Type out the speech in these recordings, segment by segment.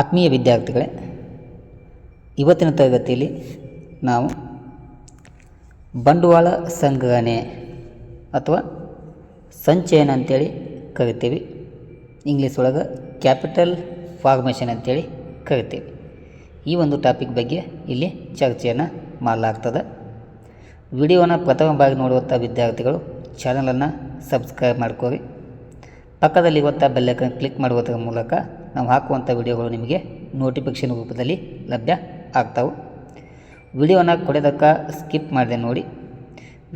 ಆತ್ಮೀಯ ವಿದ್ಯಾರ್ಥಿಗಳೇ, ಇವತ್ತಿನ ತರಗತಿಯಲ್ಲಿ ನಾವು ಬಂಡವಾಳ ಸಂಗ್ರಹಣೆ ಅಥವಾ ಸಂಚಯನ ಅಂತೇಳಿ ಕರಿತೀವಿ. ಇಂಗ್ಲೀಷ್ ಒಳಗೆ ಕ್ಯಾಪಿಟಲ್ ಫಾರ್ಮೇಷನ್ ಅಂತೇಳಿ ಕರಿತೀವಿ. ಈ ಒಂದು ಟಾಪಿಕ್ ಬಗ್ಗೆ ಇಲ್ಲಿ ಚರ್ಚೆಯನ್ನು ಮಾಡಲಾಗ್ತದೆ. ವಿಡಿಯೋನ ಪ್ರಥಮ ಬಾರಿ ನೋಡುವಂಥ ವಿದ್ಯಾರ್ಥಿಗಳು ಚಾನಲನ್ನು ಸಬ್ಸ್ಕ್ರೈಬ್ ಮಾಡ್ಕೋರಿ. ಪಕ್ಕದಲ್ಲಿರುವಂಥ ಬೆಲ್ಲೈಕನ್ ಕ್ಲಿಕ್ ಮಾಡುವುದರ ಮೂಲಕ ನಾವು ಹಾಕುವಂಥ ವಿಡಿಯೋಗಳು ನಿಮಗೆ ನೋಟಿಫಿಕೇಷನ್ ರೂಪದಲ್ಲಿ ಲಭ್ಯ ಆಗ್ತಾವೆ. ವಿಡಿಯೋನ ಕೊಡೋದಕ್ಕೆ ಸ್ಕಿಪ್ ಮಾಡಿದೆ ನೋಡಿ.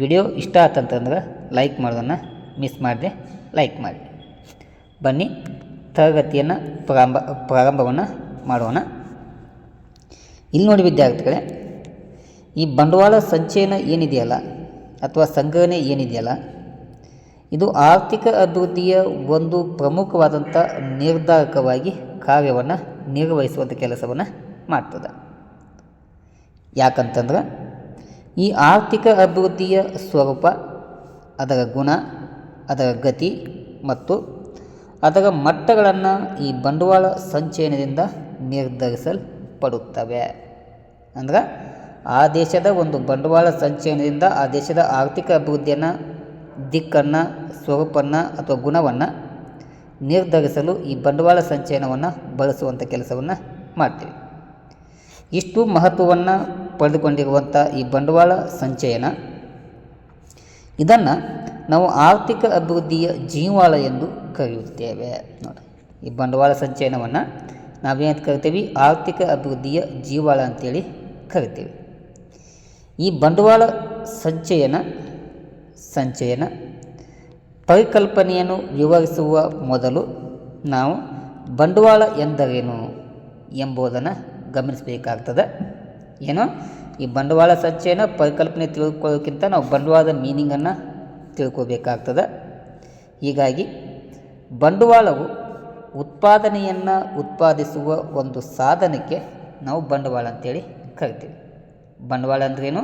ವಿಡಿಯೋ ಇಷ್ಟ ಆತಂತಂದ್ರೆ ಲೈಕ್ ಮಾಡೋದನ್ನು ಮಿಸ್ ಮಾಡಿದೆ ಲೈಕ್ ಮಾಡಿ ಬನ್ನಿ, ತರಗತಿಯನ್ನು ಪ್ರಾರಂಭ, ಪ್ರಾರಂಭವನ್ನು ಮಾಡೋಣ. ಇಲ್ಲಿ ನೋಡಿ ವಿದ್ಯಾರ್ಥಿಗಳೇ, ಈ ಬಂಡವಾಳ ಸಂಚಯನ ಏನಿದೆಯಲ್ಲ, ಅಥವಾ ಸಂಗ್ರಹಣೆ ಏನಿದೆಯಲ್ಲ ಇದು ಆರ್ಥಿಕ ಅಭಿವೃದ್ಧಿಯ ಒಂದು ಪ್ರಮುಖವಾದಂಥ ನಿರ್ಧಾರಕವಾಗಿ ಕಾರ್ಯವನ್ನು ನಿರ್ವಹಿಸುವಂಥ ಕೆಲಸವನ್ನು ಮಾಡ್ತದೆ. ಯಾಕಂತಂದ್ರೆ ಈ ಆರ್ಥಿಕ ಅಭಿವೃದ್ಧಿಯ ಸ್ವರೂಪ, ಅದರ ಗುಣ, ಅದರ ಗತಿ ಮತ್ತು ಅದರ ಮಟ್ಟಗಳನ್ನು ಈ ಬಂಡವಾಳ ಸಂಚಯನದಿಂದ ನಿರ್ಧರಿಸಲ್ಪಡುತ್ತವೆ. ಅಂದ್ರೆ ಆ ದೇಶದ ಒಂದು ಬಂಡವಾಳ ಸಂಚಯನದಿಂದ ಆ ದೇಶದ ಆರ್ಥಿಕ ಅಭಿವೃದ್ಧಿಯನ್ನು ದಿಕ್ಕನ್ನು, ಸ್ವರೂಪನ್ನು ಅಥವಾ ಗುಣವನ್ನು ನಿರ್ಧರಿಸಲು ಈ ಬಂಡವಾಳ ಸಂಚಯನವನ್ನು ಬಳಸುವಂಥ ಕೆಲಸವನ್ನು ಮಾಡ್ತೀವಿ. ಇಷ್ಟು ಮಹತ್ವವನ್ನು ಪಡೆದುಕೊಂಡಿರುವಂಥ ಈ ಬಂಡವಾಳ ಸಂಚಯನ, ಇದನ್ನು ನಾವು ಆರ್ಥಿಕ ಅಭಿವೃದ್ಧಿಯ ಜೀವಾಳ ಎಂದು ಕರೆಯುತ್ತೇವೆ. ನೋಡಿ, ಈ ಬಂಡವಾಳ ಸಂಚಯನವನ್ನು ನಾವೇನು ಕರಿತೀವಿ? ಆರ್ಥಿಕ ಅಭಿವೃದ್ಧಿಯ ಜೀವಾಳ ಅಂತೇಳಿ ಕರಿತೀವಿ. ಈ ಬಂಡವಾಳ ಸಂಚಯನ ಸಂಚಯನ ಪರಿಕಲ್ಪನೆಯನ್ನು ವಿವರಿಸುವ ಮೊದಲು ನಾವು ಬಂಡವಾಳ ಎಂದರೇನು ಎಂಬುದನ್ನು ಗಮನಿಸಬೇಕಾಗ್ತದೆ. ಏನು? ಈ ಬಂಡವಾಳ ಸಂಚಯನ ಪರಿಕಲ್ಪನೆ ತಿಳ್ಕೊಳ್ಳೋಕ್ಕಿಂತ ನಾವು ಬಂಡವಾಳದ ಮೀನಿಂಗನ್ನು ತಿಳ್ಕೋಬೇಕಾಗ್ತದೆ. ಹೀಗಾಗಿ ಬಂಡವಾಳವು ಉತ್ಪಾದನೆಯನ್ನು ಉತ್ಪಾದಿಸುವ ಒಂದು ಸಾಧನಕ್ಕೆ ನಾವು ಬಂಡವಾಳ ಅಂತೇಳಿ ಕರಿತೀವಿ. ಬಂಡವಾಳ ಅಂದ್ರೇನು?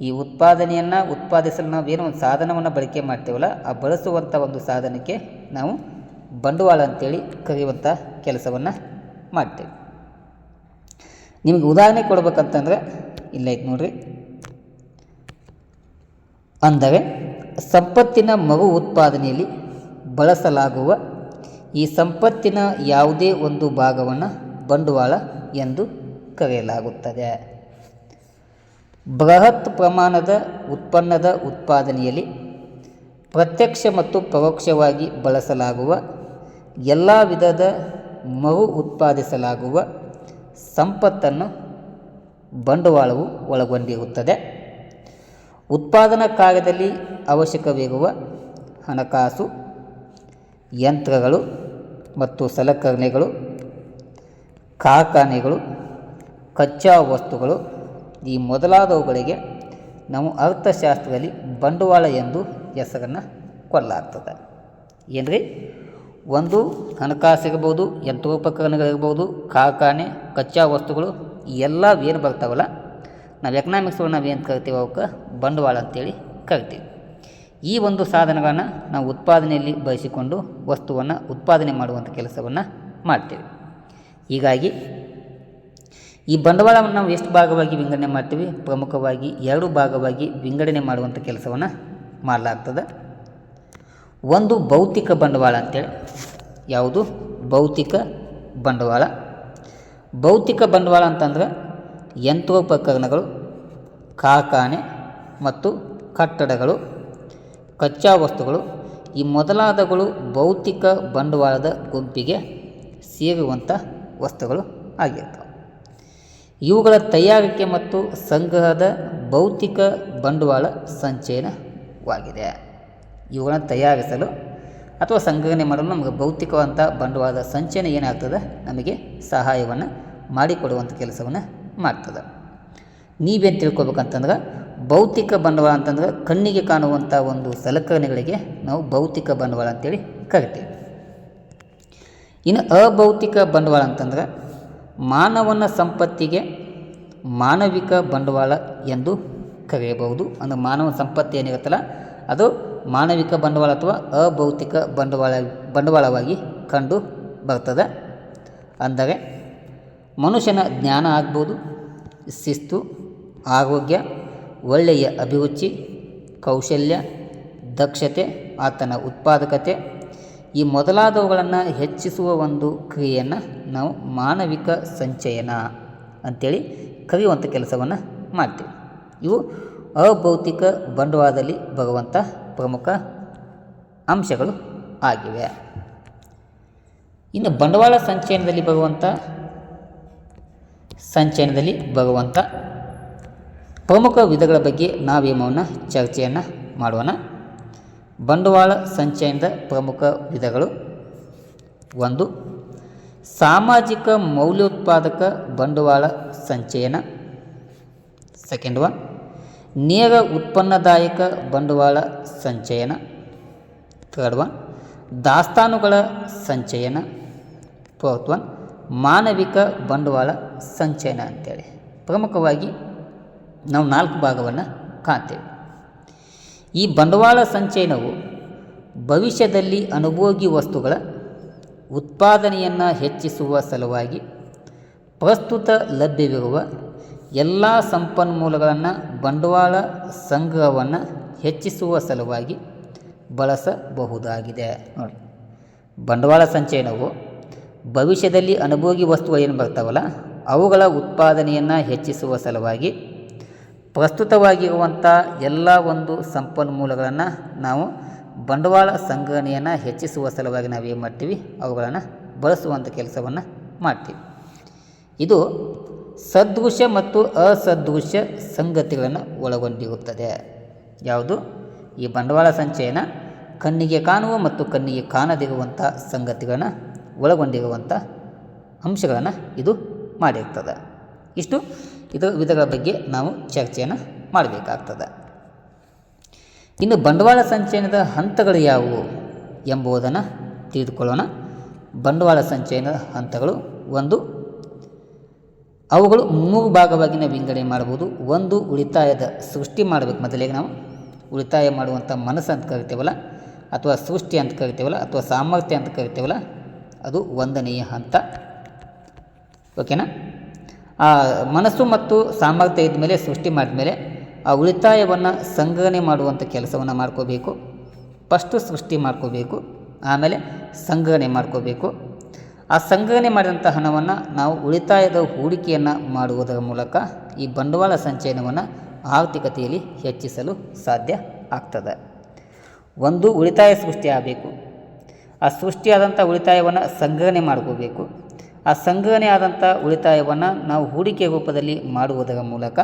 ಈ ಉತ್ಪಾದನೆಯನ್ನು ಉತ್ಪಾದಿಸಲು ನಾವು ಏನೋ ಒಂದು ಸಾಧನವನ್ನು ಬಳಕೆ ಮಾಡ್ತೇವಲ್ಲ, ಆ ಬಳಸುವಂಥ ಒಂದು ಸಾಧನಕ್ಕೆ ನಾವು ಬಂಡವಾಳ ಅಂತೇಳಿ ಕರೆಯುವಂಥ ಕೆಲಸವನ್ನು ಮಾಡ್ತೇವೆ. ನಿಮಗೆ ಉದಾಹರಣೆ ಕೊಡ್ಬೇಕಂತಂದ್ರೆ ಇಲ್ಲೈತೆ ನೋಡ್ರಿ. ಅಂದರೆ ಸಂಪತ್ತಿನ ಮರು ಉತ್ಪಾದನೆಯಲ್ಲಿ ಬಳಸಲಾಗುವ ಈ ಸಂಪತ್ತಿನ ಯಾವುದೇ ಒಂದು ಭಾಗವನ್ನು ಬಂಡವಾಳ ಎಂದು ಕರೆಯಲಾಗುತ್ತದೆ. ಬೃಹತ್ ಪ್ರಮಾಣದ ಉತ್ಪನ್ನದ ಉತ್ಪಾದನೆಯಲ್ಲಿ ಪ್ರತ್ಯಕ್ಷ ಮತ್ತು ಪರೋಕ್ಷವಾಗಿ ಬಳಸಲಾಗುವ ಎಲ್ಲ ವಿಧದ ಮರು ಉತ್ಪಾದಿಸಲಾಗುವ ಸಂಪತ್ತನ್ನು ಬಂಡವಾಳವು ಒಳಗೊಂಡಿರುತ್ತದೆ. ಉತ್ಪಾದನಾ ಕಾರ್ಯದಲ್ಲಿ ಅವಶ್ಯಕವಿರುವ ಹಣಕಾಸು, ಯಂತ್ರಗಳು ಮತ್ತು ಸಲಕರಣೆಗಳು, ಕಾರ್ಖಾನೆಗಳು, ಕಚ್ಚಾ ವಸ್ತುಗಳು ಈ ಮೊದಲಾದವುಗಳಿಗೆ ನಾವು ಅರ್ಥಶಾಸ್ತ್ರದಲ್ಲಿ ಬಂಡವಾಳ ಎಂದು ಹೆಸರನ್ನು ಕೊಲ್ಲಾಗ್ತದೆ ಏನ್ರಿ? ಒಂದು ಹಣಕಾಸು ಇರ್ಬೋದು ಯಂತ್ರೋಪಕರಣಗಳಿರ್ಬೋದು ಕಾರ್ಖಾನೆ, ಕಚ್ಚಾ ವಸ್ತುಗಳು ಎಲ್ಲ ಏನು ಬರ್ತಾವಲ್ಲ, ನಾವು ಎಕನಾಮಿಕ್ಸ್ ನಾವು ಏನು ಕರಿತೀವಿ ಅವಕ್ಕೆ? ಬಂಡವಾಳ ಅಂತೇಳಿ ಕರಿತೀವಿ. ಈ ಒಂದು ಸಾಧನಗಳನ್ನು ನಾವು ಉತ್ಪಾದನೆಯಲ್ಲಿ ಬಳಸಿಕೊಂಡು ವಸ್ತುವನ್ನು ಉತ್ಪಾದನೆ ಮಾಡುವಂಥ ಕೆಲಸವನ್ನು ಮಾಡ್ತೇವೆ. ಹೀಗಾಗಿ ಈ ಬಂಡವಾಳವನ್ನು ನಾವು ಎಷ್ಟು ಭಾಗವಾಗಿ ವಿಂಗಡಣೆ ಮಾಡ್ತೀವಿ? ಪ್ರಮುಖವಾಗಿ ಎರಡು ಭಾಗವಾಗಿ ವಿಂಗಡಣೆ ಮಾಡುವಂಥ ಕೆಲಸವನ್ನು ಮಾಡಲಾಗ್ತದೆ. ಒಂದು ಭೌತಿಕ ಬಂಡವಾಳ ಅಂತೇಳಿ, ಯಾವುದು? ಭೌತಿಕ ಬಂಡವಾಳ. ಭೌತಿಕ ಬಂಡವಾಳ ಅಂತಂದ್ರೆ ಯಂತ್ರೋಪಕರಣಗಳು, ಕಾರ್ಖಾನೆ ಮತ್ತು ಕಟ್ಟಡಗಳು, ಕಚ್ಚಾ ವಸ್ತುಗಳು. ಈ ಮೊದಲಾದಗಳು ಭೌತಿಕ ಬಂಡವಾಳದ ಗುಂಪಿಗೆ ಸೇರುವಂಥ ವಸ್ತುಗಳು ಆಗಿರ್ತವೆ. ಇವುಗಳ ತಯಾರಿಕೆ ಮತ್ತು ಸಂಗ್ರಹದ ಭೌತಿಕ ಬಂಡವಾಳ ಸಂಚಯನವಾಗಿದೆ. ಇವುಗಳನ್ನು ತಯಾರಿಸಲು ಅಥವಾ ಸಂಗ್ರಹಣೆ ಮಾಡಲು ನಮಗೆ ಭೌತಿಕವಂಥ ಬಂಡವಾಳದ ಸಂಚಯನ ಏನಾಗ್ತದೆ? ನಮಗೆ ಸಹಾಯವನ್ನು ಮಾಡಿಕೊಡುವಂಥ ಕೆಲಸವನ್ನು ಮಾಡ್ತದೆ. ನೀವೇನು ತಿಳ್ಕೊಬೇಕಂತಂದ್ರೆ ಭೌತಿಕ ಬಂಡವಾಳ ಅಂತಂದ್ರೆ ಕಣ್ಣಿಗೆ ಕಾಣುವಂಥ ಒಂದು ಸಲಕರಣೆಗಳಿಗೆ ನಾವು ಭೌತಿಕ ಬಂಡವಾಳ ಅಂತೇಳಿ ಕರಿತೀವಿ. ಇನ್ನು ಅಭೌತಿಕ ಬಂಡವಾಳ ಅಂತಂದ್ರೆ ಮಾನವನ ಸಂಪತ್ತಿಗೆ ಮಾನವಿಕ ಬಂಡವಾಳ ಎಂದು ಕರೆಯಬಹುದು. ಅಂದರೆ ಮಾನವ ಸಂಪತ್ತು ಏನಿರುತ್ತಲ್ಲ, ಅದು ಮಾನವಿಕ ಬಂಡವಾಳ ಅಥವಾ ಅಭೌತಿಕ ಬಂಡವಾಳ, ಬಂಡವಾಳವಾಗಿ ಕಂಡು ಬರ್ತದೆ. ಅಂದರೆ ಮನುಷ್ಯನ ಜ್ಞಾನ ಆಗ್ಬೋದು, ಶಿಸ್ತು, ಆರೋಗ್ಯ, ಒಳ್ಳೆಯ ಅಭಿರುಚಿ, ಕೌಶಲ್ಯ, ದಕ್ಷತೆ, ಆತನ ಉತ್ಪಾದಕತೆ ಈ ಮೊದಲಾದವುಗಳನ್ನು ಹೆಚ್ಚಿಸುವ ಒಂದು ಕ್ರಿಯೆಯನ್ನು ನಾವು ಮಾನವಿಕ ಸಂಚಯನ ಅಂಥೇಳಿ ಕರೆಯುವಂಥ ಕೆಲಸವನ್ನು ಮಾಡ್ತೀವಿ. ಇವು ಅಭೌತಿಕ ಬಂಡವಾಳದಲ್ಲಿ ಬರುವಂಥ ಪ್ರಮುಖ ಅಂಶಗಳು ಆಗಿವೆ. ಇನ್ನು ಬಂಡವಾಳ ಸಂಚಯನದಲ್ಲಿ ಬರುವಂಥ ಸಂಚಯನದಲ್ಲಿ ಬರುವಂಥ ಪ್ರಮುಖ ವಿಧಗಳ ಬಗ್ಗೆ ನಾವೇಮವನ್ನು ಚರ್ಚೆಯನ್ನು ಮಾಡೋಣ ಬಂಡವಾಳ ಸಂಚಯನದ ಪ್ರಮುಖ ವಿಧಗಳು. ಒಂದು, ಸಾಮಾಜಿಕ ಮೌಲ್ಯೋತ್ಪಾದಕ ಬಂಡವಾಳ ಸಂಚಯನ. ಸೆಕೆಂಡ್ ಒನ್ ನೇರ ಉತ್ಪನ್ನದಾಯಕ ಬಂಡವಾಳ ಸಂಚಯನ. ಥರ್ಡ್ ಒನ್ ದಾಸ್ತಾನುಗಳ ಸಂಚಯನ. ಫೋರ್ತ್ ಒನ್ ಮಾನವಿಕ ಬಂಡವಾಳ ಸಂಚಯನ ಅಂತೇಳಿ. ಪ್ರಮುಖವಾಗಿ ನಾವು ನಾಲ್ಕು ಭಾಗವನ್ನು ಕಾಣ್ತೇವೆ. ಈ ಬಂಡವಾಳ ಸಂಚಯನವು ಭವಿಷ್ಯದಲ್ಲಿ ಅನುಭೋಗಿ ವಸ್ತುಗಳ ಉತ್ಪಾದನೆಯನ್ನು ಹೆಚ್ಚಿಸುವ ಸಲುವಾಗಿ ಪ್ರಸ್ತುತ ಲಭ್ಯವಿರುವ ಎಲ್ಲ ಸಂಪನ್ಮೂಲಗಳನ್ನು ಬಂಡವಾಳ ಸಂಗ್ರಹವನ್ನು ಹೆಚ್ಚಿಸುವ ಸಲುವಾಗಿ ಬಳಸಬಹುದಾಗಿದೆ. ನೋಡಿ, ಬಂಡವಾಳ ಸಂಚಯನವು ಭವಿಷ್ಯದಲ್ಲಿ ಅನುಭೋಗಿ ವಸ್ತುಗಳು ಏನು ಬರ್ತಾವಲ್ಲ, ಅವುಗಳ ಉತ್ಪಾದನೆಯನ್ನು ಹೆಚ್ಚಿಸುವ ಸಲುವಾಗಿ ಪ್ರಸ್ತುತವಾಗಿರುವಂಥ ಎಲ್ಲ ಒಂದು ಸಂಪನ್ಮೂಲಗಳನ್ನು ನಾವು ಬಂಡವಾಳ ಸಂಗ್ರಹಣೆಯನ್ನು ಹೆಚ್ಚಿಸುವ ಸಲುವಾಗಿ ನಾವು ಏನು ಮಾಡ್ತೀವಿ? ಅವುಗಳನ್ನು ಬಳಸುವಂಥ ಕೆಲಸವನ್ನು ಮಾಡ್ತೀವಿ. ಇದು ಸದೃಶ್ಯ ಮತ್ತು ಅಸದೃಶ್ಯ ಸಂಗತಿಗಳನ್ನು ಒಳಗೊಂಡಿರುತ್ತದೆ. ಯಾವುದು? ಈ ಬಂಡವಾಳ ಸಂಚಯನ ಕಣ್ಣಿಗೆ ಕಾಣುವ ಮತ್ತು ಕಣ್ಣಿಗೆ ಕಾಣದಿರುವಂಥ ಸಂಗತಿಗಳನ್ನು ಒಳಗೊಂಡಿರುವಂಥ ಅಂಶಗಳನ್ನು ಇದು ಮಾಡಿರ್ತದೆ. ಇಷ್ಟು. ಇದರ ವಿಧಗಳ ಬಗ್ಗೆ ನಾವು ಚರ್ಚೆಯನ್ನು ಮಾಡಬೇಕಾಗ್ತದೆ. ಇನ್ನು ಬಂಡವಾಳ ಸಂಚಯನದ ಹಂತಗಳು ಯಾವುವು ಎಂಬುದನ್ನು ತಿಳಿದುಕೊಳ್ಳೋಣ. ಬಂಡವಾಳ ಸಂಚಯನದ ಹಂತಗಳು ಒಂದು, ಅವುಗಳು ಮೂರು ಭಾಗವಾಗಿ ನಾವು ವಿಂಗಡಣೆ ಮಾಡ್ಬೋದು ಒಂದು, ಉಳಿತಾಯದ ಸೃಷ್ಟಿ ಮಾಡಬೇಕು. ಮೊದಲಿಗೆ ನಾವು ಉಳಿತಾಯ ಮಾಡುವಂಥ ಮನಸ್ಸು ಅಂತ ಕರಿತೇವಲ್ಲ, ಅಥವಾ ಸೃಷ್ಟಿ ಅಂತ ಕರಿತೇವಲ್ಲ, ಅಥವಾ ಸಾಮರ್ಥ್ಯ ಅಂತ ಕರಿತೇವಲ್ಲ, ಅದು ಒಂದನೆಯ ಹಂತ. ಓಕೆನಾ? ಮನಸ್ಸು ಮತ್ತು ಸಾಮರ್ಥ್ಯ ಇದ್ಮೇಲೆ, ಸೃಷ್ಟಿ ಮಾಡಿದ್ಮೇಲೆ ಆ ಉಳಿತಾಯವನ್ನು ಸಂಗ್ರಹಣೆ ಮಾಡುವಂಥ ಕೆಲಸವನ್ನು ಮಾಡ್ಕೋಬೇಕು. ಫಸ್ಟು ಸೃಷ್ಟಿ ಮಾಡ್ಕೋಬೇಕು, ಆಮೇಲೆ ಸಂಗ್ರಹಣೆ ಮಾಡ್ಕೋಬೇಕು. ಆ ಸಂಗ್ರಹಣೆ ಮಾಡಿದಂಥ ಹಣವನ್ನು ನಾವು ಉಳಿತಾಯದ ಹೂಡಿಕೆಯನ್ನು ಮಾಡುವುದರ ಮೂಲಕ ಈ ಬಂಡವಾಳ ಸಂಚಯನವನ್ನು ಆರ್ಥಿಕತೆಯಲ್ಲಿ ಹೆಚ್ಚಿಸಲು ಸಾಧ್ಯ ಆಗ್ತದೆ. ಒಂದು ಉಳಿತಾಯ ಸೃಷ್ಟಿ ಆಗಬೇಕು. ಆ ಸೃಷ್ಟಿಯಾದಂಥ ಉಳಿತಾಯವನ್ನು ಸಂಗ್ರಹಣೆ ಮಾಡ್ಕೋಬೇಕು. ಆ ಸಂಗ್ರಹಣೆ ಆದಂಥ ಉಳಿತಾಯವನ್ನು ನಾವು ಹೂಡಿಕೆ ರೂಪದಲ್ಲಿ ಮಾಡುವುದರ ಮೂಲಕ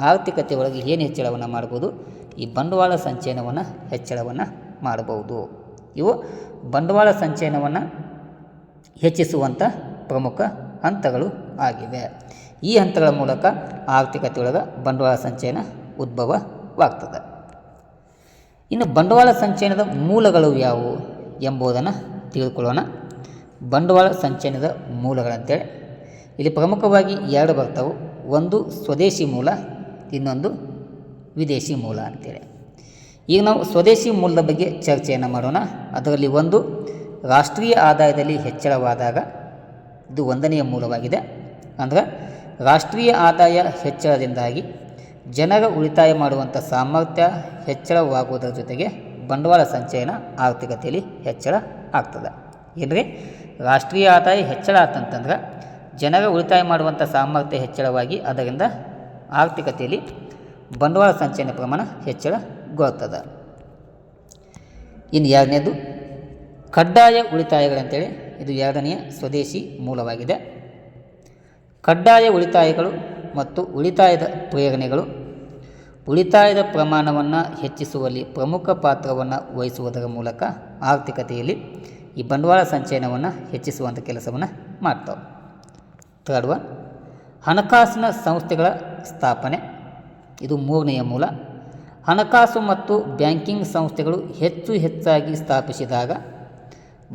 ಆರ್ಥಿಕತೆ ಒಳಗೆ ಏನು ಹೆಚ್ಚಳವನ್ನು ಮಾಡ್ಬೋದು? ಈ ಬಂಡವಾಳ ಸಂಚಯನವನ್ನು ಹೆಚ್ಚಳವನ್ನು ಮಾಡಬಹುದು ಇವು ಬಂಡವಾಳ ಸಂಚಯನವನ್ನು ಹೆಚ್ಚಿಸುವಂಥ ಪ್ರಮುಖ ಹಂತಗಳು ಆಗಿವೆ. ಈ ಹಂತಗಳ ಮೂಲಕ ಆರ್ಥಿಕತೆಯೊಳಗೆ ಬಂಡವಾಳ ಸಂಚಯನ ಉದ್ಭವವಾಗ್ತದೆ. ಇನ್ನು ಬಂಡವಾಳ ಸಂಚಯನದ ಮೂಲಗಳು ಯಾವುವು ಎಂಬುದನ್ನು ತಿಳ್ಕೊಳ್ಳೋಣ ಬಂಡವಾಳ ಸಂಚಯನದ ಮೂಲಗಳಂತೇಳಿ. ಇಲ್ಲಿ ಪ್ರಮುಖವಾಗಿ ಎರಡು ಬರ್ತವೆ. ಒಂದು ಸ್ವದೇಶಿ ಮೂಲ, ಇನ್ನೊಂದು ವಿದೇಶಿ ಮೂಲ ಅಂತೇಳಿ. ಈಗ ನಾವು ಸ್ವದೇಶಿ ಮೂಲದ ಬಗ್ಗೆ ಚರ್ಚೆಯನ್ನು ಮಾಡೋಣ. ಅದರಲ್ಲಿ ಒಂದು ರಾಷ್ಟ್ರೀಯ ಆದಾಯದಲ್ಲಿ ಹೆಚ್ಚಳವಾದಾಗ ಇದು ಒಂದನೆಯ ಮೂಲವಾಗಿದೆ. ಅಂದರೆ ರಾಷ್ಟ್ರೀಯ ಆದಾಯ ಹೆಚ್ಚಳದಿಂದಾಗಿ ಜನರ ಉಳಿತಾಯ ಮಾಡುವಂಥ ಸಾಮರ್ಥ್ಯ ಹೆಚ್ಚಳವಾಗುವುದರ ಜೊತೆಗೆ ಬಂಡವಾಳ ಸಂಚಯನ ಆರ್ಥಿಕತೆಯಲ್ಲಿ ಹೆಚ್ಚಳ ಆಗ್ತದೆ. ಏನ್ರಿ? ರಾಷ್ಟ್ರೀಯ ಆದಾಯ ಹೆಚ್ಚಳ ಆತಂತಂದ್ರೆ ಜನರ ಉಳಿತಾಯ ಮಾಡುವಂಥ ಸಾಮರ್ಥ್ಯ ಹೆಚ್ಚಳವಾಗಿ ಅದರಿಂದ ಆರ್ಥಿಕತೆಯಲ್ಲಿ ಬಂಡವಾಳ ಸಂಚಯನ ಪ್ರಮಾಣ ಹೆಚ್ಚಳಗೊಳ್ತದೆ ಇನ್ನು ಎರಡನೇದು, ಕಡ್ಡಾಯ ಉಳಿತಾಯಗಳಂತೇಳಿ ಇದು ಎರಡನೆಯ ಸ್ವದೇಶಿ ಮೂಲವಾಗಿದೆ. ಕಡ್ಡಾಯ ಉಳಿತಾಯಗಳು ಮತ್ತು ಉಳಿತಾಯದ ಪ್ರೇರಣೆಗಳು, ಉಳಿತಾಯದ ಪ್ರಮಾಣವನ್ನು ಹೆಚ್ಚಿಸುವಲ್ಲಿ ಪ್ರಮುಖ ಪಾತ್ರವನ್ನು ವಹಿಸುವುದರ ಮೂಲಕ ಆರ್ಥಿಕತೆಯಲ್ಲಿ ಈ ಬಂಡವಾಳ ಸಂಚಯನವನ್ನು ಹೆಚ್ಚಿಸುವಂಥ ಕೆಲಸವನ್ನು ಮಾಡ್ತಾವೆ. ಥರ್ಡ್ ಒನ್, ಹಣಕಾಸಿನ ಸಂಸ್ಥೆಗಳ ಸ್ಥಾಪನೆ. ಇದು ಮೂರನೆಯ ಮೂಲ. ಹಣಕಾಸು ಮತ್ತು ಬ್ಯಾಂಕಿಂಗ್ ಸಂಸ್ಥೆಗಳು ಹೆಚ್ಚು ಹೆಚ್ಚಾಗಿ ಸ್ಥಾಪಿಸಿದಾಗ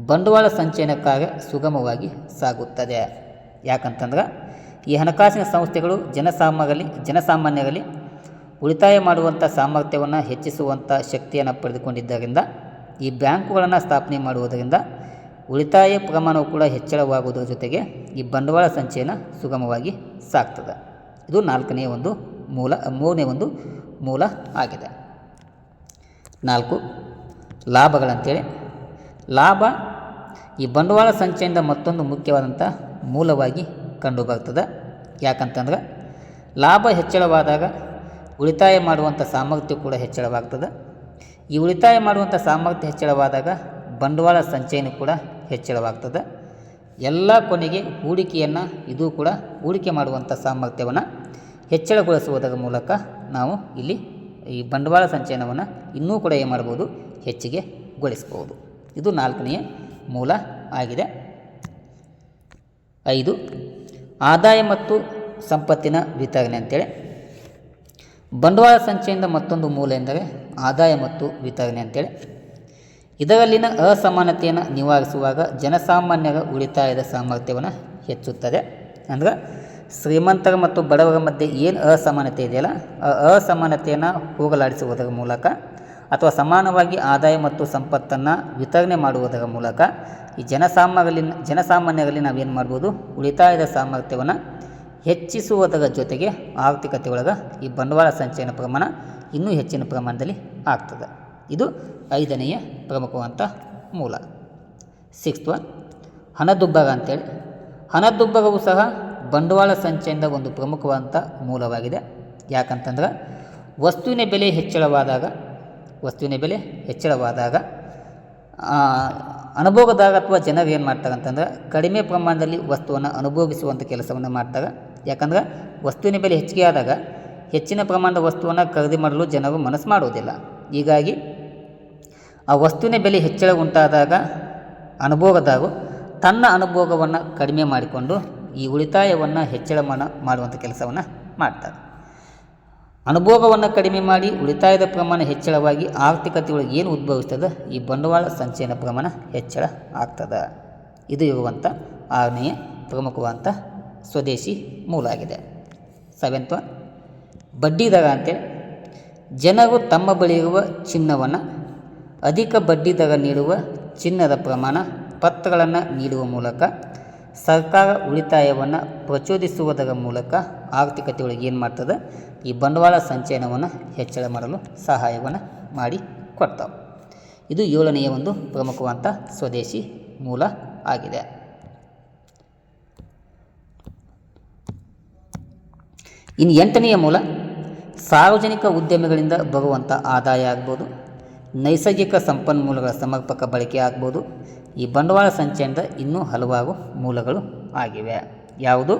ಬಂಡವಾಳ ಸಂಚಯನ ಕಾರ್ಯ ಸುಗಮವಾಗಿ ಸಾಗುತ್ತದೆ. ಯಾಕಂತಂದ್ರೆ, ಈ ಹಣಕಾಸಿನ ಸಂಸ್ಥೆಗಳು ಜನಸಾಮಾಗಲಿ ಜನಸಾಮಾನ್ಯರಲ್ಲಿ ಉಳಿತಾಯ ಮಾಡುವಂಥ ಸಾಮರ್ಥ್ಯವನ್ನು ಹೆಚ್ಚಿಸುವಂಥ ಶಕ್ತಿಯನ್ನು ಪಡೆದುಕೊಂಡಿದ್ದರಿಂದ ಈ ಬ್ಯಾಂಕುಗಳನ್ನು ಸ್ಥಾಪನೆ ಮಾಡುವುದರಿಂದ ಉಳಿತಾಯ ಪ್ರಮಾಣವು ಕೂಡ ಹೆಚ್ಚಳವಾಗುವುದರ ಜೊತೆಗೆ ಈ ಬಂಡವಾಳ ಸಂಚಯನ ಸುಗಮವಾಗಿ ಸಾಗ್ತದೆ. ಇದು ನಾಲ್ಕನೇ ಒಂದು ಮೂಲ, ಮೂರನೇ ಒಂದು ಮೂಲ ಆಗಿದೆ. ನಾಲ್ಕು, ಲಾಭಗಳಂತೇಳಿ. ಲಾಭ ಈ ಬಂಡವಾಳ ಸಂಚಯದ ಮತ್ತೊಂದು ಮುಖ್ಯವಾದಂಥ ಮೂಲವಾಗಿ ಕಂಡುಬರ್ತದೆ. ಯಾಕಂತಂದ್ರೆ ಲಾಭ ಹೆಚ್ಚಳವಾದಾಗ ಉಳಿತಾಯ ಮಾಡುವಂಥ ಸಾಮರ್ಥ್ಯ ಕೂಡ ಹೆಚ್ಚಳವಾಗ್ತದೆ. ಈ ಉಳಿತಾಯ ಮಾಡುವಂಥ ಸಾಮರ್ಥ್ಯ ಹೆಚ್ಚಳವಾದಾಗ ಬಂಡವಾಳ ಸಂಚಯನ ಕೂಡ ಹೆಚ್ಚಳವಾಗ್ತದೆ. ಎಲ್ಲ ಕೊನೆಗೆ ಹೂಡಿಕೆಯನ್ನು ಇದು ಕೂಡ ಹೂಡಿಕೆ ಮಾಡುವಂಥ ಸಾಮರ್ಥ್ಯವನ್ನು ಹೆಚ್ಚಳಗೊಳಿಸುವುದರ ಮೂಲಕ ನಾವು ಇಲ್ಲಿ ಈ ಬಂಡವಾಳ ಸಂಚಯನವನ್ನು ಇನ್ನೂ ಕೂಡ ಏನು ಮಾಡ್ಬೋದು? ಹೆಚ್ಚಿಗೆ ಗೊಳಿಸ್ಬೋದು. ಇದು ನಾಲ್ಕನೆಯ ಮೂಲ ಆಗಿದೆ. ಐದು, ಆದಾಯ ಮತ್ತು ಸಂಪತ್ತಿನ ವಿತರಣೆ ಅಂತೇಳಿ. ಬಂಡವಾಳ ಸಂಚಯದ ಮತ್ತೊಂದು ಮೂಲ ಎಂದರೆ ಆದಾಯ ಮತ್ತು ವಿತರಣೆ ಅಂತೇಳಿ. ಇದರಲ್ಲಿನ ಅಸಮಾನತೆಯನ್ನು ನಿವಾರಿಸುವಾಗ ಜನಸಾಮಾನ್ಯರ ಉಳಿತಾಯದ ಸಾಮರ್ಥ್ಯವನ್ನು ಹೆಚ್ಚುತ್ತದೆ. ಅಂದ್ರೆ ಶ್ರೀಮಂತರ ಮತ್ತು ಬಡವರ ಮಧ್ಯೆ ಏನು ಅಸಮಾನತೆ ಇದೆಯಲ್ಲ, ಆ ಅಸಮಾನತೆಯನ್ನು ಹೋಗಲಾಡಿಸುವುದರ ಮೂಲಕ ಅಥವಾ ಸಮಾನವಾಗಿ ಆದಾಯ ಮತ್ತು ಸಂಪತ್ತನ್ನು ವಿತರಣೆ ಮಾಡುವುದರ ಮೂಲಕ ಈ ಜನಸಾಮಾನ್ಯರಲ್ಲಿ ಜನಸಾಮಾನ್ಯರಲ್ಲಿ ನಾವೇನು ಮಾಡ್ಬೋದು, ಉಳಿತಾಯದ ಸಾಮರ್ಥ್ಯವನ್ನು ಹೆಚ್ಚಿಸುವುದರ ಜೊತೆಗೆ ಆರ್ಥಿಕತೆ ಒಳಗೆ ಈ ಬಂಡವಾಳ ಸಂಚಯನ ಪ್ರಮಾಣ ಇನ್ನೂ ಹೆಚ್ಚಿನ ಪ್ರಮಾಣದಲ್ಲಿ ಆಗ್ತದೆ. ಇದು ಐದನೆಯ ಪ್ರಮುಖವಂಥ ಮೂಲ. ಸಿಕ್ಸ್ತ್ ಒನ್ ಹಣದುಬ್ಬರ ಅಂತೇಳಿ. ಹಣದುಬ್ಬರವು ಸಹ ಬಂಡವಾಳ ಸಂಚಯದ ಒಂದು ಪ್ರಮುಖವಾದಂಥ ಮೂಲವಾಗಿದೆ. ಯಾಕಂತಂದ್ರೆ ವಸ್ತುವಿನ ಬೆಲೆ ಹೆಚ್ಚಳವಾದಾಗ, ವಸ್ತುವಿನ ಬೆಲೆ ಹೆಚ್ಚಳವಾದಾಗ ಅನುಭೋಗದಾಗ ಅಥವಾ ಜನರು ಏನು ಮಾಡ್ತಾರೆ ಅಂತಂದ್ರೆ ಕಡಿಮೆ ಪ್ರಮಾಣದಲ್ಲಿ ವಸ್ತುವನ್ನು ಅನುಭೋಗಿಸುವಂಥ ಕೆಲಸವನ್ನು ಮಾಡ್ತಾರೆ. ಯಾಕಂದ್ರೆ ವಸ್ತುವಿನ ಬೆಲೆ ಹೆಚ್ಚಿಗೆ ಆದಾಗ ಹೆಚ್ಚಿನ ಪ್ರಮಾಣದ ವಸ್ತುವನ್ನು ಖರೀದಿ ಮಾಡಲು ಜನರು ಮನಸ್ಸು ಮಾಡುವುದಿಲ್ಲ. ಹೀಗಾಗಿ ಆ ವಸ್ತುವಿನ ಬೆಲೆ ಹೆಚ್ಚಳ ಉಂಟಾದಾಗ ಅನುಭೋಗದಾಗ ತನ್ನ ಅನುಭೋಗವನ್ನು ಕಡಿಮೆ ಮಾಡಿಕೊಂಡು ಈ ಉಳಿತಾಯವನ್ನು ಹೆಚ್ಚಳ ಮಾಡ ಮಾಡುವಂಥ ಕೆಲಸವನ್ನು ಮಾಡ್ತಾರೆ. ಅನುಭೋಗವನ್ನು ಕಡಿಮೆ ಮಾಡಿ ಉಳಿತಾಯದ ಪ್ರಮಾಣ ಹೆಚ್ಚಳವಾಗಿ ಆರ್ಥಿಕತೆಯೊಳಗೆ ಏನು ಉದ್ಭವಿಸ್ತದೆ ಈ ಬಂಡವಾಳ ಸಂಚಯನ ಪ್ರಮಾಣ ಹೆಚ್ಚಳ ಆಗ್ತದೆ. ಇದು ಇರುವಂಥ ಆರನೆಯ ಪ್ರಮುಖವಾದಂಥ ಸ್ವದೇಶಿ ಮೂಲ ಆಗಿದೆ. ಸೆವೆಂತ್ ಒನ್, ಬಡ್ಡಿ ದರ ಅಂತೇಳಿ. ಜನರು ತಮ್ಮ ಬಳಿ ಇರುವ ಚಿನ್ನವನ್ನು ಅಧಿಕ ಬಡ್ಡಿ ದರ ನೀಡುವ ಚಿನ್ನದ ಪ್ರಮಾಣ ಪತ್ರಗಳನ್ನು ನೀಡುವ ಮೂಲಕ, ಸರ್ಕಾರ ಉಳಿತಾಯವನ್ನು ಪ್ರಚೋದಿಸುವುದರ ಮೂಲಕ ಆರ್ಥಿಕತೆಯೊಳಗೆ ಏನು ಮಾಡ್ತದೆ? ಈ ಬಂಡವಾಳ ಸಂಚಯನವನ್ನು ಹೆಚ್ಚಳ ಮಾಡಲು ಸಹಾಯವನ್ನು ಮಾಡಿ ಕೊಡ್ತಾವೆ. ಇದು ಏಳನೆಯ ಒಂದು ಪ್ರಮುಖವಾದಂಥ ಸ್ವದೇಶಿ ಮೂಲ ಆಗಿದೆ. ಇನ್ನು ಎಂಟನೆಯ ಮೂಲ, ಸಾರ್ವಜನಿಕ ಉದ್ಯಮಗಳಿಂದ ಬರುವಂಥ ಆದಾಯ ಆಗ್ಬೋದು, ನೈಸರ್ಗಿಕ ಸಂಪನ್ಮೂಲಗಳ ಸಮರ್ಪಕ ಬಳಕೆ ಆಗ್ಬೋದು, ಈ ಬಂಡವಾಳ ಸಂಚಯದ ಇನ್ನೂ ಹಲವಾರು ಮೂಲಗಳು ಆಗಿವೆ. ಯಾವುದು?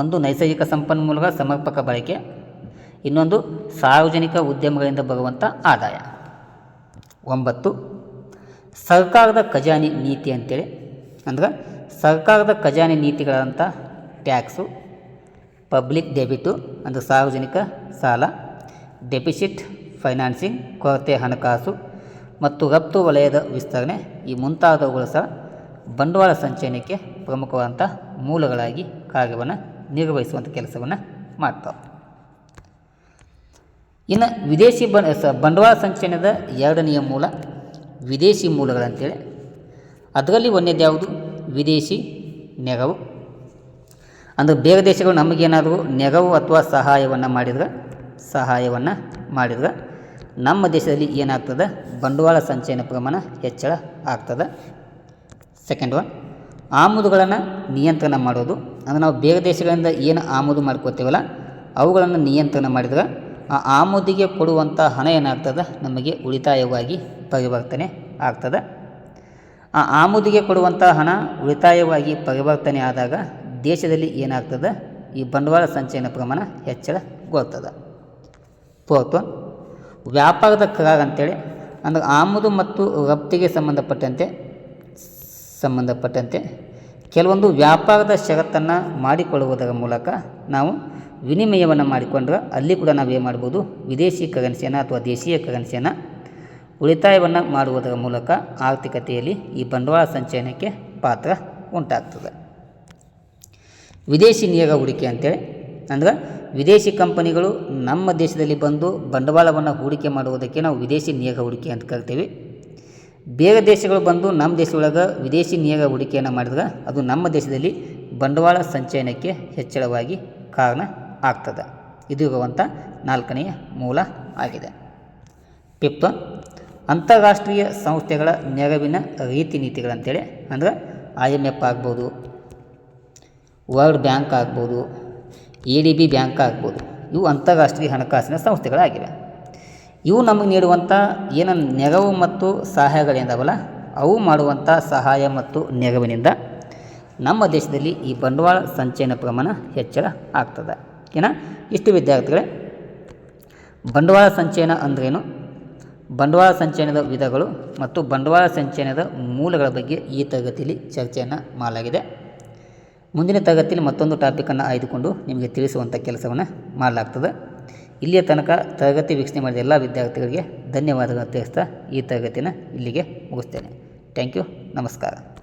ಒಂದು ನೈಸರ್ಗಿಕ ಸಂಪನ್ಮೂಲಗಳ ಸಮರ್ಪಕ ಬಳಕೆ, ಇನ್ನೊಂದು ಸಾರ್ವಜನಿಕ ಉದ್ಯಮಗಳಿಂದ ಬರುವಂಥ ಆದಾಯ. ಒಂಬತ್ತು, ಸರ್ಕಾರದ ಖಜಾನೆ ನೀತಿ ಅಂತೇಳಿ, ಅಂದ್ರೆ ಸರ್ಕಾರದ ಖಜಾನೆ ನೀತಿಗಳಂಥ ಟ್ಯಾಕ್ಸು ಪಬ್ಲಿಕ್ ಡೆಬಿಟು ಅಂದರೆ ಸಾರ್ವಜನಿಕ ಸಾಲ ಡೆಪಿಸಿಟ್ ಫೈನಾನ್ಸಿಂಗ್, ಕೊರತೆ ಹಣಕಾಸು ಮತ್ತು ರಫ್ತು ವಲಯದ ವಿಸ್ತರಣೆ ಈ ಮುಂತಾದವುಗಳು ಸಹ ಬಂಡವಾಳ ಸಂಚಯನಕ್ಕೆ ಪ್ರಮುಖವಾದಂಥ ಮೂಲಗಳಾಗಿ ಕಾರ್ಯವನ್ನು ನಿರ್ವಹಿಸುವಂಥ ಕೆಲಸವನ್ನು ಮಾಡ್ತಾವೆ. ಇನ್ನು ವಿದೇಶಿ ಬ ಬಂಡವಾಳ ಸಂಚಯನದ ಎರಡನೆಯ ಮೂಲ ವಿದೇಶಿ ಮೂಲಗಳಂತೇಳಿ, ಅದರಲ್ಲಿ ಒಂದೇದು ಯಾವುದು ವಿದೇಶಿ ನೆರವು. ಅಂದರೆ ಬೇರೆ ದೇಶಗಳು ನಮಗೇನಾದರೂ ನೆರವು ಅಥವಾ ಸಹಾಯವನ್ನು ಮಾಡಿದ್ರೆ ಸಹಾಯವನ್ನು ಮಾಡಿದ್ರೆ ನಮ್ಮ ದೇಶದಲ್ಲಿ ಏನಾಗ್ತದೆ? ಬಂಡವಾಳ ಸಂಚಯನ ಪ್ರಮಾಣ ಹೆಚ್ಚಳ ಆಗ್ತದೆ. ಸೆಕೆಂಡ್ ಒನ್ ಆಮದುಗಳನ್ನು ನಿಯಂತ್ರಣ ಮಾಡೋದು. ಅಂದರೆ ನಾವು ಬೇರೆ ದೇಶಗಳಿಂದ ಏನು ಆಮದು ಮಾಡ್ಕೋತೀವಲ್ಲ, ಅವುಗಳನ್ನು ನಿಯಂತ್ರಣ ಮಾಡಿದ್ರೆ ಆ ಆಮದಿಗೆ ಕೊಡುವಂಥ ಹಣ ಏನಾಗ್ತದೆ? ನಮಗೆ ಉಳಿತಾಯವಾಗಿ ಪರಿವರ್ತನೆ ಆಗ್ತದೆ. ಆ ಆಮದಿಗೆ ಕೊಡುವಂಥ ಹಣ ಉಳಿತಾಯವಾಗಿ ಪರಿವರ್ತನೆ ಆದಾಗ ದೇಶದಲ್ಲಿ ಏನಾಗ್ತದೆ? ಈ ಬಂಡವಾಳ ಸಂಚಯನ ಪ್ರಮಾಣ ಹೆಚ್ಚಳಗೊಳ್ತದೆ ಫೋರ್ತ್ ಒನ್ ವ್ಯಾಪಾರದ ಕರಾರ್ ಅಂತೇಳಿ, ಅಂದರೆ ಆಮದು ಮತ್ತು ರಫ್ತಿಗೆ ಸಂಬಂಧಪಟ್ಟಂತೆ ಸಂಬಂಧಪಟ್ಟಂತೆ ಕೆಲವೊಂದು ವ್ಯಾಪಾರದ ಷರತ್ತನ್ನು ಮಾಡಿಕೊಳ್ಳುವುದರ ಮೂಲಕ ನಾವು ವಿನಿಮಯವನ್ನು ಮಾಡಿಕೊಂಡ್ರೆ ಅಲ್ಲಿ ಕೂಡ ನಾವು ಏನು ಮಾಡ್ಬೋದು? ವಿದೇಶಿ ಕರೆನ್ಸಿಯನ್ನು ಅಥವಾ ದೇಶೀಯ ಕರೆನ್ಸಿಯನ್ನು ಉಳಿತಾಯವನ್ನು ಮಾಡುವುದರ ಮೂಲಕ ಆರ್ಥಿಕತೆಯಲ್ಲಿ ಈ ಬಂಡವಾಳ ಸಂಚಯನಕ್ಕೆ ಪಾತ್ರ ಉಂಟಾಗ್ತದೆ. ವಿದೇಶಿ ನಿಯೋಗ ಹೂಡಿಕೆ ಅಂತೇಳಿ. ಅಂದ್ರೆ ವಿದೇಶಿ ಕಂಪನಿಗಳು ನಮ್ಮ ದೇಶದಲ್ಲಿ ಬಂದು ಬಂಡವಾಳವನ್ನು ಹೂಡಿಕೆ ಮಾಡುವುದಕ್ಕೆ ನಾವು ವಿದೇಶಿ ನಿಯೋಗ ಹೂಡಿಕೆ ಅಂತ ಕರಿತೀವಿ. ಬೇರೆ ದೇಶಗಳು ಬಂದು ನಮ್ಮ ದೇಶದೊಳಗೆ ವಿದೇಶಿ ನಿಯೋಗ ಹೂಡಿಕೆಯನ್ನು ಮಾಡಿದ್ರೆ ಅದು ನಮ್ಮ ದೇಶದಲ್ಲಿ ಬಂಡವಾಳ ಸಂಚಯನಕ್ಕೆ ಹೆಚ್ಚಳವಾಗಿ ಕಾರಣ ಆಗ್ತದೆ. ಇದು ಇರುವಂಥ ನಾಲ್ಕನೆಯ ಮೂಲ ಆಗಿದೆ. ಫಿಫ್ತ್ ಅಂತಾರಾಷ್ಟ್ರೀಯ ಸಂಸ್ಥೆಗಳ ನೆರವಿನ ರೀತಿ ನೀತಿಗಳಂತೇಳಿ ಅಂದರೆ ಐ ಎಂ ಎಫ್ ಆಗ್ಬೋದು ವರ್ಲ್ಡ್ ಬ್ಯಾಂಕ್ ಆಗ್ಬೋದು, ಎ ಡಿ ಬಿ ಬ್ಯಾಂಕ್ ಆಗ್ಬೋದು, ಇವು ಅಂತಾರಾಷ್ಟ್ರೀಯ ಹಣಕಾಸಿನ ಸಂಸ್ಥೆಗಳಾಗಿವೆ. ಇವು ನಮಗೆ ನೀಡುವಂಥ ಏನ ನೆರವು ಮತ್ತು ಸಹಾಯಗಳಿಂದವಲ್ಲ ಅವು ಮಾಡುವಂಥ ಸಹಾಯ ಮತ್ತು ನೆರವಿನಿಂದ ನಮ್ಮ ದೇಶದಲ್ಲಿ ಈ ಬಂಡವಾಳ ಸಂಚಯನ ಪ್ರಮಾಣ ಹೆಚ್ಚಳ ಆಗ್ತದೆ. ಏನ? ಇಷ್ಟು ವಿದ್ಯಾರ್ಥಿಗಳೇ, ಬಂಡವಾಳ ಸಂಚಯನ ಅಂದ್ರೇನು? ಬಂಡವಾಳ ಸಂಚಯನದ ವಿಧಗಳು ಮತ್ತು ಬಂಡವಾಳ ಸಂಚಯನದ ಮೂಲಗಳ ಬಗ್ಗೆ ಈ ತರಗತಿಯಲ್ಲಿ ಚರ್ಚೆಯನ್ನು ಮಾಡಲಾಗಿದೆ. ಮುಂದಿನ ತರಗತಿಯಲ್ಲಿ ಮತ್ತೊಂದು ಟಾಪಿಕನ್ನು ಆಯ್ದುಕೊಂಡು ನಿಮಗೆ ತಿಳಿಸುವಂಥ ಕೆಲಸವನ್ನು ಮಾಡಲಾಗ್ತದೆ. ಇಲ್ಲಿಯ ತನಕ ತರಗತಿ ವೀಕ್ಷಣೆ ಮಾಡಿದ ಎಲ್ಲ ವಿದ್ಯಾರ್ಥಿಗಳಿಗೆ ಧನ್ಯವಾದಗಳನ್ನು ತಿಳಿಸ್ತಾ ಈ ತರಗತಿನ ಇಲ್ಲಿಗೆ ಮುಗಿಸ್ತೇನೆ. ಥ್ಯಾಂಕ್ ಯು ನಮಸ್ಕಾರ.